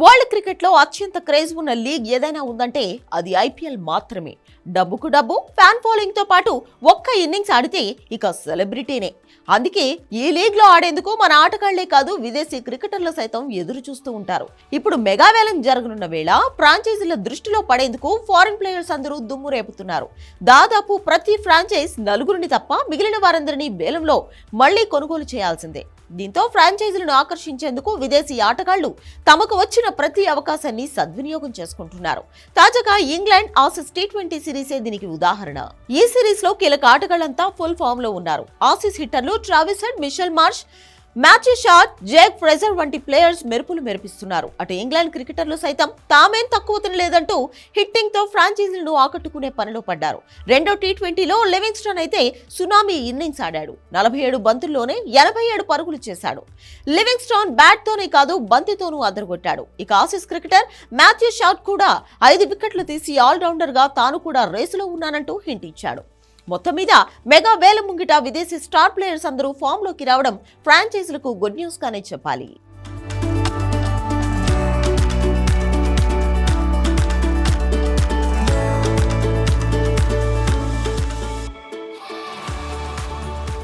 World క్రికెట్లో అత్యంత craze ఉన్న లీగ్ ఏదైనా ఉందంటే అది ఐపీఎల్ మాత్రమే. డబ్బుకు డబ్బు ఫ్యాన్ ఫాలోయింగ్తో పాటు ఒక్క ఇన్నింగ్స్ ఆడితే ఇక సెలబ్రిటీనే. అందుకే ఈ లీగ్లో ఆడేందుకు మన ఆటగాళ్ళే కాదు విదేశీ క్రికెటర్లు సైతం ఎదురు చూస్తూ ఉంటారు. ఇప్పుడు మెగావేలం జరగనున్న వేళ ఫ్రాంచైజీల దృష్టిలో పడేందుకు ఫారిన్ ప్లేయర్స్ అందరూ దుమ్ము రేపుతున్నారు. దాదాపు ప్రతి ఫ్రాంచైజ్ నలుగురిని తప్ప మిగిలిన వారందరినీ వేలంలో మళ్ళీ కొనుగోలు చేయాల్సిందే. దీంతో ఫ్రాంచైజీలను ఆకర్షించేందుకు విదేశీ ఆటగాళ్ళు తమకు వచ్చిన ప్రతి అవకాశాన్ని సద్వినియోగం చేసుకుంటున్నారు. తాజాగా ఇంగ్లాండ్ ఆసీస్ టీ ట్వంటీ సిరీసే దీనికి ఉదాహరణ. ఈ సిరీస్లో కీలక ఆటగాళ్ళంతా ఫుల్ ఫామ్లో ఉన్నారు. Aussies హిట్టర్లు Travis Head Mitchell Marsh Matt Short Jake Fraser వంటి ప్లేయర్స్ మెరుపులు మెరిపిస్తున్నారు. అటు ఇంగ్లాండ్ క్రికెటర్లు సైతం తామేం తక్కువ తినలేదంటూ హిట్టింగ్తో ఫ్రాంచైజీలను ఆకట్టుకునే పనిలో పడ్డారు. రెండో టీ ట్వంటీలో లివింగ్స్టన్ అయితే సునామీ ఇన్నింగ్స్ ఆడాడు. నలభై ఏడు బంతుల్లోనే ఎనభై ఏడు పరుగులు చేశాడు. లివింగ్స్టోన్ బ్యాట్ తోనే కాదు బంతితోనూ అదరగొట్టాడు. ఇక ఆసీస్ క్రికెటర్ మాథ్యూ షాట్ కూడా ఐదు వికెట్లు తీసి ఆల్రౌండర్గా తాను కూడా రేసులో ఉన్నానంటూ హింట్ ఇచ్చాడు మొత్తం మీద మెగా వేల ముంగిట విదేశీ స్టార్ ప్లేయర్స్ అందరూ ఫామ్లోకి రావడం ఫ్రాంచైజీలకు గుడ్ న్యూస్ గానే చెప్పాలి.